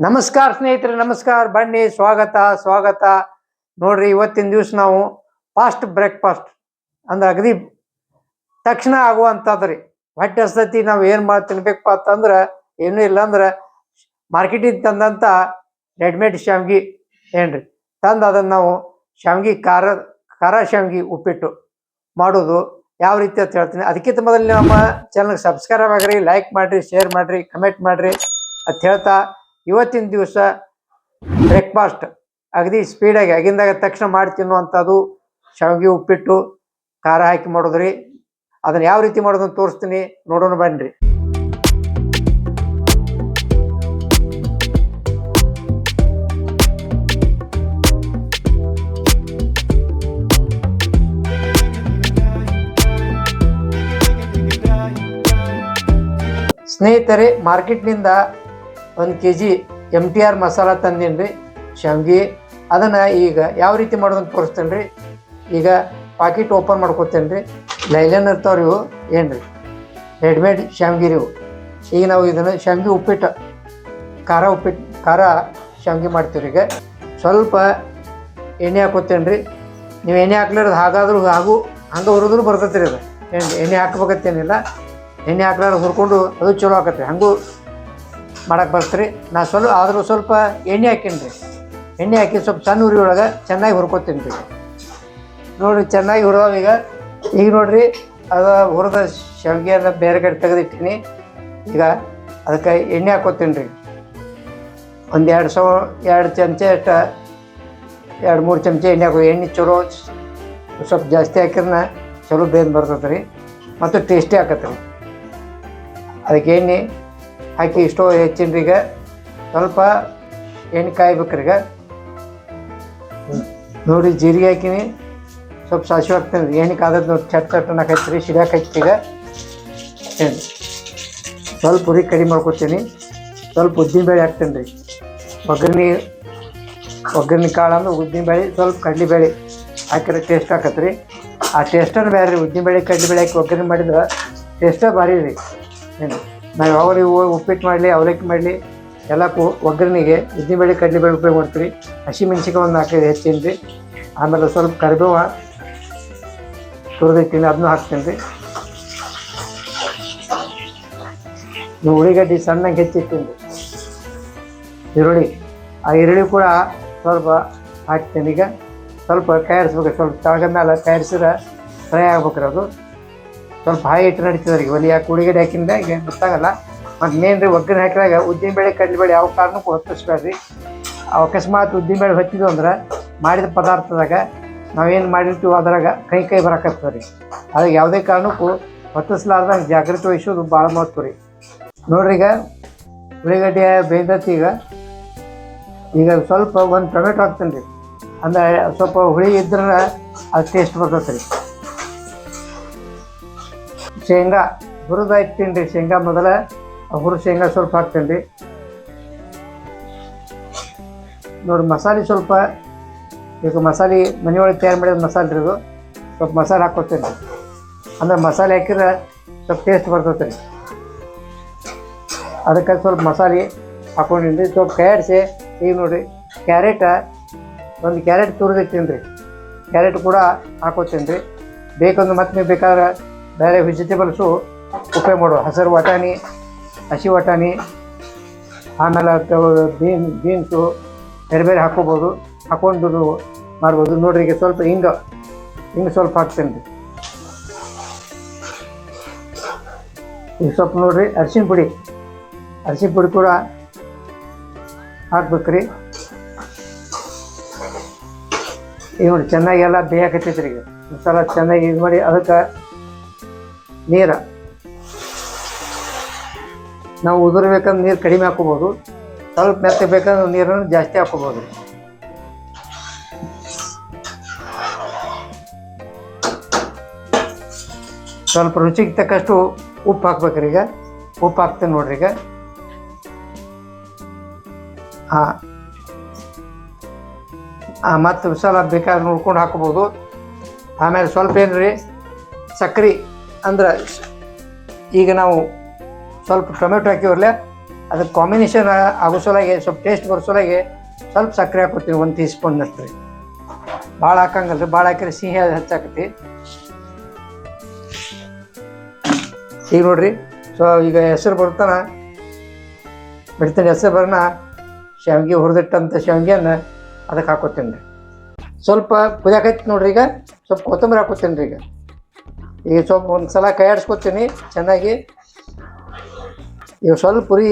ನಮಸ್ಕಾರ ಸ್ನೇಹಿತರೆ, ನಮಸ್ಕಾರ. ಬನ್ನಿ, ಸ್ವಾಗತ ಸ್ವಾಗತ. ನೋಡ್ರಿ, ಇವತ್ತಿನ ದಿವಸ ನಾವು ಫಾಸ್ಟ್ ಬ್ರೇಕ್ಫಾಸ್ಟ್ ಅಂದ್ರೆ ಅಗದಿ ತಕ್ಷಣ ಆಗುವಂಥದ್ದು ಹೊಟ್ಟೆ ಹಸ್ತತಿ ನಾವು ಏನು ಮಾಡಿ ತಿನ್ಬೇಕಪ್ಪ ಅಂತಂದ್ರೆ, ಏನು ಇಲ್ಲ ಅಂದ್ರೆ ಮಾರ್ಕೆಟಿಗೆ ತಂದಂಥ ರೆಡಿಮೇಡ್ ಶಾವ್ಗಿ ಏನ್ರಿ? ತಂದು ಅದನ್ನು ನಾವು ಶಾವ್ಗಿ, ಖಾರ ಖಾರ ಶಾವ್ಗಿ ಉಪ್ಪಿಟ್ಟು ಮಾಡೋದು. ಯಾವ ರೀತಿ ಅಂತ ಹೇಳ್ತೀನಿ. ಅದಕ್ಕಿಂತ ಮೊದಲು ನಮ್ಮ ಚಾನಲ್ಗೆ ಸಬ್ಸ್ಕ್ರೈಬ್ ಆಗ್ರಿ ಲೈಕ್ ಮಾಡಿರಿ ಶೇರ್ ಮಾಡಿರಿ ಕಮೆಂಟ್ ಮಾಡಿರಿ ಅಂತ ಹೇಳ್ತಾ ಇವತ್ತಿನ ದಿವಸ ಬ್ರೇಕ್ಫಾಸ್ಟ್ ಅಗದಿ ಸ್ಪೀಡಾಗಿ ಆಗಿಂದಾಗ ತಕ್ಷಣ ಮಾಡಿ ತಿನ್ನುವಂಥದ್ದು. ಶಾವಿಗೆ ಉಪ್ಪಿಟ್ಟು, ಖಾರ ಹಾಕಿ ಮಾಡೋದ್ರಿ. ಅದನ್ನು ಯಾವ ರೀತಿ ಮಾಡೋದನ್ನು ತೋರಿಸ್ತೀನಿ. ನೋಡೋಣ ಬನ್ನಿರಿ ಸ್ನೇಹಿತರೆ ಮಾರ್ಕೆಟ್ನಿಂದ ಒಂದು K G M T R masala ತಂದೀನಿ ಶಾವ್ಗಿ. ಅದನ್ನು ಈಗ ಯಾವ ರೀತಿ ಮಾಡೋದಂತ ತೋರಿಸ್ತೇನೆ ರೀ ಈಗ ಪಾಕಿಟ್ ಓಪನ್ ಮಾಡ್ಕೊತೇನೆ ರೀ ಲೈಲನ್ ಇರ್ತಾವ್ರಿ ಇವು ಏನು ರೀ ರೆಡಿಮೇಡ್ ಶಾವ್ಗಿರಿ ಇವು. ಈಗ ನಾವು ಇದನ್ನು ಶಾವ್ಗಿ ಉಪ್ಪಿಟ್ಟು, ಖಾರ ಉಪ್ಪಿಟ್ಟು ಖಾರ ಶಾವ್ಗಿ ಮಾಡ್ತೀವಿ ಈಗ. ಸ್ವಲ್ಪ ಎಣ್ಣೆ ಹಾಕೋತೇನೆ ರೀ ನೀವು ಎಣ್ಣೆ ಹಾಕ್ಲಾರ್ದು ಹಾಗಾದ್ರೂ ಹಾಗೂ ಹಂಗೆ ಹುರಿದ್ರು ಬರ್ತೈತೆ ರೀ ಅದು. ಎಣ್ಣೆ ಎಣ್ಣೆ ಹಾಕ್ಬೇಕತ್ತೇನಿಲ್ಲ ಎಣ್ಣೆ ಹಾಕ್ಲಾರ್ದು ಹುರ್ಕೊಂಡು ಅದು ಚಲೋ ಆಕತ್ತೆ ಹಂಗೂ ಮಾಡಕ್ಕೆ ಬರ್ತೀರಿ. ನಾ ಸ್ವಲ್ಪ, ಆದರೂ ಸ್ವಲ್ಪ ಎಣ್ಣೆ ಹಾಕೀನಿ ರೀ. ಎಣ್ಣೆ ಹಾಕಿ ಸ್ವಲ್ಪ ಸಣ್ಣ ಉರಿ ಒಳಗೆ ಚೆನ್ನಾಗಿ ಹುರ್ಕೊತೀನಿ ರೀ. ನೋಡಿರಿ, ಚೆನ್ನಾಗಿ ಹುರಿದಾವ ಈಗ ಈಗ ನೋಡಿರಿ, ಅದು ಹುರಿದ ಶಾವಿಗೆಯನ್ನು ಬೇರೆ ಕಡೆ ತೆಗೆದಿಟ್ಟಿನಿ. ಈಗ ಅದಕ್ಕೆ ಎಣ್ಣೆ ಹಾಕೋತೀನಿ ರೀ. ಒಂದು ಎರಡು ಸವ ಎರಡು ಚಮಚ ಅಷ್ಟ, ಎರಡು ಮೂರು ಚಮಚ ಎಣ್ಣೆ ಹಾಕೋ, ಎಣ್ಣೆ ಚಲೋ ಸ್ವಲ್ಪ ಜಾಸ್ತಿ ಹಾಕಿದ್ರೆ ಚಲೋ ಬೇಗ ಬರ್ತದೆ ರೀ ಮತ್ತು ಟೇಸ್ಟಿ ಹಾಕತ್ತೆ ರೀ ಅದಕ್ಕೆ ಎಣ್ಣೆ ಹಾಕಿ ಇಷ್ಟೋ ಈಗ ಸ್ವಲ್ಪ ಎಣ್ಣೆ ಕಾಯ್ಬೇಕ್ರಿ ಈಗ ನೋಡಿ ಜೀರಿಗೆ ಹಾಕಿನಿ. ಸ್ವಲ್ಪ ಸಾಸಿವೆ ಹಾಕ್ತೀನಿ. ಎಣ್ಣೆ ಕಾದದ್ದು ನೋಡಿ ಚಟ್ ಚಟ್ ಅನ್ನಕೈತಿ ರೀ ಸಿಡಿಯಾಕೆ ಈಗ. ಸ್ವಲ್ಪ ಉರಿ ಕಡಿಮೆ ಮಾಡ್ಕೊತೀನಿ ಸ್ವಲ್ಪ ಉದ್ದಿನಬೇಳೆ ಹಾಕ್ತೀನಿ ರೀ. ಒಗ್ಗರಣೆ ಒಗ್ಗರಣೆ ಕಾಳು ಅಂದ್ರೆ ಉದ್ದಿನಬೇಳೆ, ಸ್ವಲ್ಪ ಕಡಲೆಬೇಳೆ ಹಾಕಿದ್ರೆ ಟೇಸ್ಟ್ ಹಾಕತ್ತೆ ರೀ ಆ ಟೇಸ್ಟನ್ನು ಬೇರೆ ರೀ ಉದ್ದಿನಬೇಳೆ, ಕಡಲೆಬೇಳೆ ಹಾಕಿ ಒಗ್ಗರಣೆ ಮಾಡಿದ್ರೆ ಟೇಸ್ಟೇ ಭಾರಿ ರೀ. ಏನು? ನಾವು ಯಾವಾಗ ನೀವು ಉಪ್ಪಿಟ್ಟು ಮಾಡಲಿ, ಅವಲಕ್ಕಿ ಮಾಡಲಿ ಎಲ್ಲಕ್ಕೂ ಒಗ್ಗರಣೆಗೆ, ಉದ್ದಿನಬೇಳೆ, ಕಡಲೆಬೇಳೆ ಉಪಯೋಗ ಮಾಡ್ತೀವಿ. ಹಸಿಮೆಣ್ಸಿಕಾಯಿ ಒಂದು ನಾಲ್ಕೈದು ಹೆಚ್ಚಿನ್ರಿ ರೀ ಆಮೇಲೆ ಸ್ವಲ್ಪ ಕರಿಬೇವ ತುರಿದಿಟ್ಟಿನಿ, ಅದನ್ನೂ ಹಾಕ್ತೀನಿ ರೀ ನೀವು ಉಳ್ಳಿಗಡ್ಡಿ ಸಣ್ಣಗೆ ಹೆಚ್ಚಿಟ್ಟಿನಿ ರೀ ಈರುಳ್ಳಿ, ಆ ಈರುಳ್ಳಿ ಕೂಡ ಸ್ವಲ್ಪ ಹಾಕ್ತೀನಿ. ಈಗ ಸ್ವಲ್ಪ ಕಾಯಿಸ್ಬೇಕು ಸ್ವಲ್ಪ ತಳಗ ಮೇಲೆ ಕಾಯಿಸಿದ್ರೆ ಫ್ರೈ ಆಗ್ಬೇಕ್ರಿ ಅದು. ಸ್ವಲ್ಪ ಹಾಯಿ ಇಟ್ಟು ನಡೀತದ್ರಿ ಒಲಿ ಯಾಕೆ ಉಳಿಗಡೆ ಹಾಕಿಂದ ಈಗ ಗೊತ್ತಾಗಲ್ಲ. ಮತ್ತು ಮೇನ್ ರೀ ಒಗ್ಗರಣೆ ಹಾಕಿದಾಗ ಉದ್ದಿನ ಬೇಳೆ, ಕಡಲೆಬೇಳೆ ಯಾವ ಕಾರಣಕ್ಕೂ ಹೊತ್ತಿಸ್ಬೇಡ್ರಿ. ಅಕಸ್ಮಾತ್ ಉದ್ದಿನ ಬೇಳೆ ಹೊತ್ತಿದ್ವು ಅಂದ್ರೆ ಮಾಡಿದ ಪದಾರ್ಥದಾಗ ನಾವೇನು ಮಾಡಿರ್ತೀವೋ ಅದ್ರಾಗ ಕೈ ಕೈ ಬರಕತ್ತದ ರೀ. ಅದಕ್ಕೆ ಯಾವುದೇ ಕಾರಣಕ್ಕೂ ಹೊತ್ತಿಸ್ಲಾರ್ದಂಗೆ ಜಾಗೃತಿ ವಹಿಸೋದು ಭಾಳ ಮಹತ್ವ ರೀ. ನೋಡ್ರಿ ಈಗ ಉಳ್ಳಿಗಡ್ಡೆ ಬೇಯ್ದತ್ತಿ ಈಗ ಈಗ ಸ್ವಲ್ಪ ಒಂದು ಟೊಮೆಟೊ ಹಾಕ್ತೀನಿ ರೀ ಅಂದ್ರೆ ಸ್ವಲ್ಪ ಹುಳಿ ಇದ್ರೆ ಅದು ಟೇಸ್ಟ್ ಬರ್ತೈತೆ ರೀ ಶೇಂಗಾ, ಹುರಿದ ರೀ ಶೇಂಗಾ ಮೊದಲ ಹುರು ಶೇಂಗಾ ಸ್ವಲ್ಪ ಹಾಕ್ತೀನಿ ರೀ ನೋಡಿ, ಮಸಾಲೆ ಸ್ವಲ್ಪ, ಈಗ ಮಸಾಲೆ ಮನೆಯೊಳಗೆ ತಯಾರು ಮಾಡಿದ ಮಸಾಲೆ ರೀ ಇದು. ಸ್ವಲ್ಪ ಮಸಾಲೆ ಹಾಕ್ಕೊತೀನಿ ಅಂದ್ರೆ ಮಸಾಲೆ ಹಾಕಿದ್ರೆ ಸ್ವಲ್ಪ ಟೇಸ್ಟ್ ಬರ್ತೈತೆ ರೀ ಅದಕ್ಕೆ ಸ್ವಲ್ಪ ಮಸಾಲೆ ಹಾಕೊಂಡಿನಿ ಸ್ವಲ್ಪ ಕ್ಯಾರೆಟ್ಸಿ ಈಗ ನೋಡಿರಿ ಕ್ಯಾರೆಟ ಒಂದು ಕ್ಯಾರೆಟ್ ತುರಿದಿಟ್ಟಿನಿ ರೀ ಕ್ಯಾರೆಟ್ ಕೂಡ ಹಾಕೋತೀನಿ ರೀ ಬೇಕಂದ್ರೆ ಮತ್ತೆ ನೀವು ಬೇಕಾದ್ರೆ ಬೇರೆ ವೆಜಿಟೇಬಲ್ಸು ಉಪಯೋಗ ಮಾಡುವ. ಹಸಿರು ವಟಾಣಿ, ಹಸಿ ವಟಾಣಿ, ಆಮೇಲೆ ಬೀನ್ ಬೀನ್ಸು ಬೇರೆ ಬೇರೆ ಹಾಕೋಬೋದು ಹಾಕೊಂಡು ಮಾಡ್ಬೋದು. ನೋಡ್ರಿ ಈಗ ಸ್ವಲ್ಪ ಹಿಂಗೆ ಹಿಂಗೆ ಸ್ವಲ್ಪ ಹಾಕ್ತೇನೆ ರೀ. ಈಗ ಸ್ವಲ್ಪ ನೋಡ್ರಿ ಅರ್ಶಿನ ಪುಡಿ ಅರ್ಶಿನ ಪುಡಿ ಕೂಡ ಹಾಕ್ಬೇಕ್ರಿ ಈಗ ನೋಡಿ ಚೆನ್ನಾಗಿ ಎಲ್ಲ ಬೇಯಕತ್ತೈತ್ರಿ ಈಗ. ಮಸಾಲ ಚೆನ್ನಾಗಿ ಇದು ಮಾಡಿ ಅದಕ್ಕೆ ನೀರು. ನಾವು ಉದುರಬೇಕಂದ್ರೆ ನೀರು ಕಡಿಮೆ ಹಾಕೋಬೋದು ಸ್ವಲ್ಪ ಮೆತ್ತಗೆ ಬೇಕಂದ್ರೆ ನೀರನ್ನು ಜಾಸ್ತಿ ಹಾಕೋಬೋದು ಸ್ವಲ್ಪ ರುಚಿಗೆ ತಕ್ಕಷ್ಟು ಉಪ್ಪು ಹಾಕ್ಬೇಕ್ರಿ ಈಗ. ಉಪ್ಪು ಹಾಕ್ತೀನಿ ನೋಡ್ರಿ ಈಗ. ಹಾಂ ಮತ್ತು ಮಸಾಲ ಬೇಕಾದ್ರೆ ನೋಡ್ಕೊಂಡು ಹಾಕೋಬೋದು ಆಮೇಲೆ ಸ್ವಲ್ಪ ಏನು ರೀ ಸಕ್ರೆ. ಅಂದ್ರೆ ಈಗ ನಾವು ಸ್ವಲ್ಪ ಟೊಮೆಟೊ ಹಾಕಿವ್ರಲ್ಲ ಅದಕ್ಕೆ ಕಾಂಬಿನೇಷನ್ ಆಗೋ ಸಲುವಾಗಿ, ಸ್ವಲ್ಪ ಟೇಸ್ಟ್ ಬರೋ ಸಲುವಾಗಿ ಸ್ವಲ್ಪ ಸಕ್ಕರೆ ಹಾಕೋತೀನಿ ಒಂದು ಟೀ ಸ್ಪೂನ್ ರೀ ಭಾಳ ಹಾಕಂಗಲ್ಲ ರೀ ಭಾಳ ಹಾಕಿದ್ರೆ ಸಿಹಿ ಹೆಚ್ಚಾಕತಿ ಈಗ ನೋಡ್ರಿ, ಸೊ ಈಗ ಹೆಸರು ಬರ್ತಾನ ಬಿಡ್ತೀನಿ ಹೆಸರು ಬರೋಣ, ಶಾವಿಗೆ ಹುರಿದಿಟ್ಟಂಥ ಶಾವಿಗೆಯನ್ನು ಅದಕ್ಕೆ ಹಾಕೋತೀನಿ ರೀ ಸ್ವಲ್ಪ ಕುದಿಯಾಕೈತಿ ನೋಡ್ರಿ ಈಗ, ಸ್ವಲ್ಪ ಕೊತ್ತಂಬರಿ ಹಾಕೋತೀನಿ ರೀ ಈಗ. ಈಗ ಸ್ವಲ್ಪ ಒಂದು ಸಲ ಕೈ ಚೆನ್ನಾಗಿ. ಈಗ ಸ್ವಲ್ಪ ಪುರಿ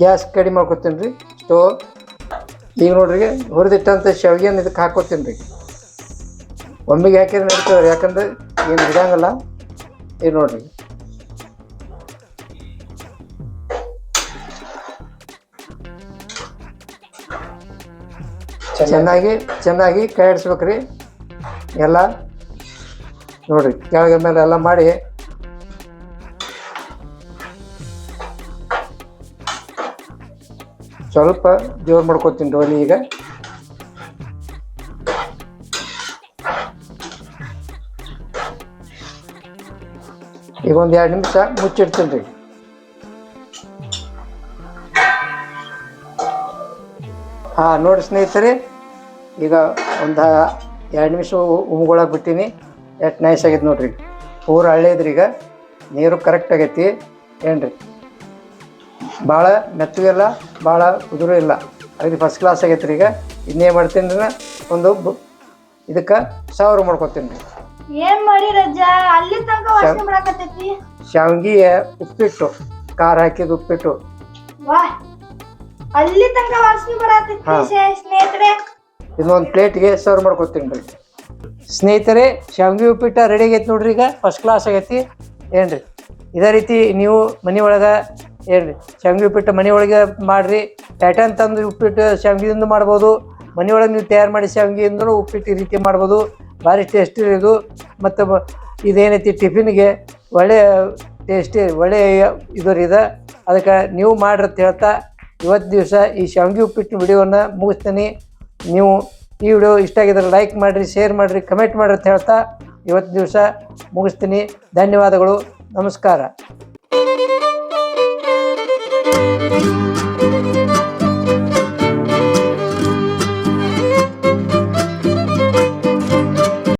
ಗ್ಯಾಸ್ ಕಡಿಮೆ ಮಾಡ್ಕೊತೀನಿ ರೀ. ಸ್ಟೋವ್ ಈಗ ನೋಡ್ರಿ ಹುರಿದಿಟ್ಟಂಥ ಶಾವಿಗೆನ ಇದಕ್ಕೆ ಹಾಕೋತೀನಿ ರೀ. ಒಮ್ಮೆಗೆ ಹಾಕಿದ್ರೆ ನಡೀತದೆ, ಯಾಕಂದ್ರೆ ಏನು ಇದಾಗಲ್ಲ ಈಗ ನೋಡ್ರಿ. ಚೆನ್ನಾಗಿ ಚೆನ್ನಾಗಿ ಕೈ ಆಡಿಸ್ಬೇಕ್ರಿ ಎಲ್ಲ ನೋಡ್ರಿ ಕೆಳಗೆ ಮೇಲೆ ಎಲ್ಲ ಮಾಡಿ. ಸ್ವಲ್ಪ ಜೋರ್ ಮಾಡ್ಕೊತೀನಿ ಡೋಲಿ ಈಗ. ಈಗ ಒಂದು ಎರಡು ನಿಮಿಷ ಮುಚ್ಚಿಡ್ತೀನಿ ರೀ. ಹಾಂ, ನೋಡಿ ಸ್ನೇಹಿತರೆ, ಈಗ ಒಂದು ಎರಡು ನಿಮಿಷ ಉಮ್ಗೊಳಗೆ ಬಿಟ್ಟಿನಿ. ಎಷ್ಟು ನೈಸ್ ಆಗೈತೆ ನೋಡ್ರಿ. ಪೂರ ಹಳ್ಳೇದ್ರಿ ಈಗ. ನೀರು ಕರೆಕ್ಟ್ ಆಗೈತಿ. ಏನ್ರಿ? ಭಾಳ ಮೆತ್ತಗಿಲ್ಲ ಭಾಳ ಉದುರು ಇಲ್ಲ. ಅಗದಿ ಫಸ್ಟ್ ಕ್ಲಾಸ್ ಆಗೈತೆ ರೀ ಈಗ. ಇನ್ನೇ ಮಾಡ್ತೀನಿ ರೀ ಒಂದು ಇದಕ್ಕೆ ಸಾವಿರ ಮಾಡ್ಕೊತೀನಿ ರೀ. ಏನ್ ಮಾಡಿ ರಜ್ಜ ಅಲ್ಲಿ ತನಕ ವಾಸನೆ ಮಾಡಕತ್ತೈತಿ? ಶಾವ್ಗಿ ಉಪ್ಪಿಟ್ಟು ಖಾರ ಹಾಕಿದ ಉಪ್ಪಿಟ್ಟು. ವಾಹ್ ಅಲ್ಲಿ ತನಕ ವಾಸನೆ. ಸ್ನೇಹಿತರೆ. ಇನ್ನೊಂದು ಪ್ಲೇಟ್ಗೆ ಸರ್ವ್ ಮಾಡ್ಕೊತೀನಿ ರೀ. ಸ್ನೇಹಿತರೆ, ಶಾವಿಗೆ ಉಪ್ಪಿಟ್ಟು ರೆಡಿ ಆಗೈತೆ ನೋಡ್ರಿ ಈಗ. ಫಸ್ಟ್ ಕ್ಲಾಸ್ ಆಗೈತಿ. ಏನ್ರಿ? ಇದೇ ರೀತಿ ನೀವು ಮನೆ ಒಳಗೆ, ಏನ್ರಿ? ಶಾವ್ಗಿ ಉಪ್ಪಿಟ್ಟು ಮನೆ ಒಳಗೆ ಮಾಡಿರಿ. ಪ್ಯಾಟರ್ನ್ ತಂದು ಉಪ್ಪಿಟ್ಟು ಶಾವಿಗೆಯಿಂದ ಮಾಡ್ಬೋದು. ಮನೆ ಒಳಗೆ ನೀವು ತಯಾರು ಮಾಡಿ ಶಾವಿಗೆಯಿಂದ ಉಪ್ಪಿಟ್ಟು ಈ ರೀತಿ ಮಾಡ್ಬೋದು. ಭಾರಿ ಟೇಸ್ಟಿ ಇದು. ಮತ್ತು ಇದೇನೈತಿ ಟಿಫಿನ್ಗೆ? ಒಳ್ಳೆಯ ಟೇಸ್ಟಿ ಒಳ್ಳೆಯ ಇದು ರೀ ಇದು. ಅದಕ್ಕೆ ನೀವು ಮಾಡ್ರಿ ಅಂತ ಹೇಳ್ತಾ, ಇವತ್ತು ದಿವಸ ಈ ಶಾವಿಗೆ ಉಪ್ಪಿಟ್ಟು ವಿಡಿಯೋವನ್ನು ಮುಗಿಸ್ತೀನಿ. ನೀವು ಈ ವಿಡಿಯೋ ಇಷ್ಟ ಆಗಿದ್ರೆ ಲೈಕ್ ಮಾಡಿರಿ ಶೇರ್ ಮಾಡಿರಿ ಕಮೆಂಟ್ ಮಾಡಿರಿ ಅಂತ ಹೇಳ್ತಾ ಇವತ್ತು ದಿವಸ ಮುಗಿಸ್ತೀನಿ. ಧನ್ಯವಾದಗಳು. ನಮಸ್ಕಾರ.